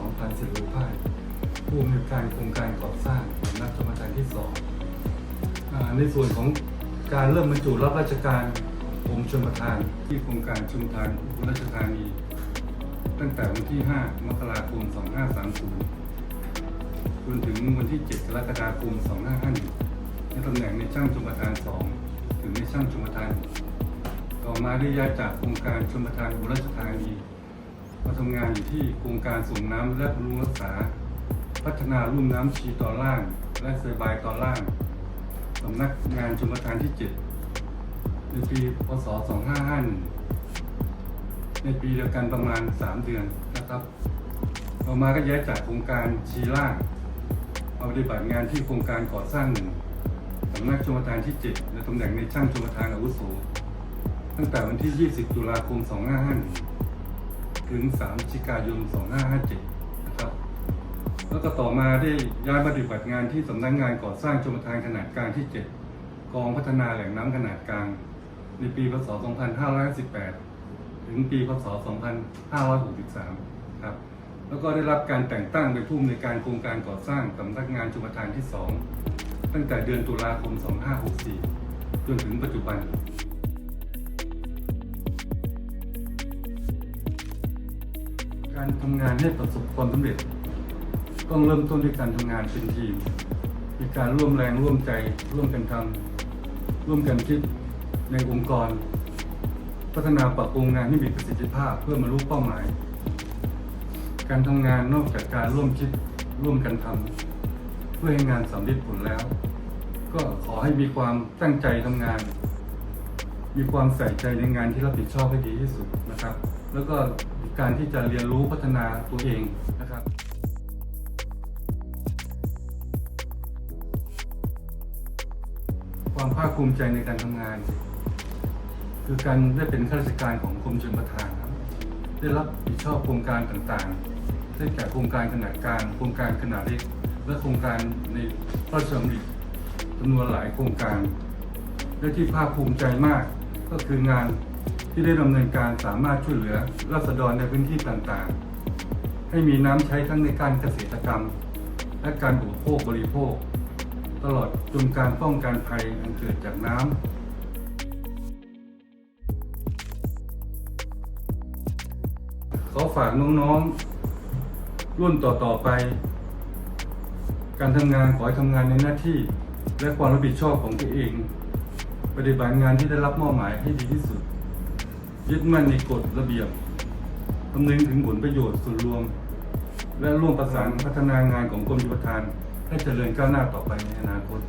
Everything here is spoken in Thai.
ริการโครงการก่อสร้างสำนักชมทานที่สองอในส่วนของการเริ่มบรรจุรับราชการกรมชลประทานที่โครงการชลประทานอุบลราชธานี ตั้งแต่วันที่ 5 มกราคม 2530 จนถึงวันที่ 7 กรกฎาคม 2551ในตำแหน่งในช่างชมประทาน 2 ถึงในช่างชมประทาน ต่อมาได้ย้ายจากโครงการชมประทานอุบลราชธานี มาทำงานอยู่ที่โครงการส่งน้ำและบำรุงรักษา พัฒนาลุ่มน้ำชีตอนล่าง และเซอร์บายตอนล่างสำนักงานชมประทานที่ 7 ในปีพศ 2551 ในปีเดียวกันประมาณ 3 เดือนนะครับต่อมาก็ย้ายจากโครงการชีล่างมาปฏิบัติงานที่โครงการก่อสร้างหนึ่งสำนักชมประทานที่ 7 ในตำแหน่งในช่างชมประทานอาวุโส ตั้งแต่วันที่ 20 ตุลาคม 2551 ถึง3พฤศจิกายน 2557 นะครับ แล้วก็ต่อมาได้ย้ายปฏิบัติงานที่สำนักงานก่อสร้างชมทานขนาดกลางที่ 7 กองพัฒนาแหล่งน้ำขนาดกลาง ในปี พศ 2518ถึงปี พศ 2563 ครับ แล้วก็ได้รับการแต่งตั้งเป็นผู้อำนวยการโครงการก่อสร้างสำนักงานชมทานที่ 2 ตั้งแต่เดือนตุลาคม 2564 จนถึงปัจจุบัน การทำงานให้ประสบความสำเร็จ ต้องเริ่มต้นด้วยการทำงานเป็นทีม มีการร่วมแรงร่วมใจ ร่วมกันทำร่วมกันคิดในองค์กร พัฒนาปรับปรุงงานให้มีประสิทธิภาพเพื่อบรรลุเป้าหมาย การทำงานนอกจากการร่วมคิดร่วมกันทำเพื่อให้งานสำเร็จผลแล้ว ก็ขอให้มีความตั้งใจทำงาน มีความใส่ใจในงานที่รับผิดชอบให้ดีที่สุดนะครับ แล้วก็ การที่จะเรียนรู้พัฒนาตัวเองนะครับความภาคภูมิใจในการทำงาน คือการได้เป็นข้าราชการของกรมชลประทานครับ ได้รับผิดชอบโครงการต่างๆได้แก่โครงการขนาดกลางโครงการขนาดเล็ก และโครงการในพระราชดำริจำนวนหลายโครงการและที่ภาคภูมิใจมากก็คืองาน ที่ได้ดำเนินการสามารถช่วยเหลือราษฎรในพื้นที่ต่างๆ ให้มีน้ำใช้ทั้งในการเกษตรกรรม และการอุปโภคบริโภค ตลอดจนการป้องกันภัยอันเกิดจากน้ำขอฝากน้องๆ รุ่นต่อๆไป การทำงานขอให้ทำงานในหน้าที่ และความรับผิดชอบของตัวเอง ปฏิบัติงานที่ได้รับมอบหมายให้ดีที่สุด ยึดมั่นในกฎระเบียบคำนึงถึงผลประโยชน์ส่วนรวม และร่วมประสานพัฒนางานของกรมชลประทาน ให้เจริญก้าวหน้าต่อไปในอนาคต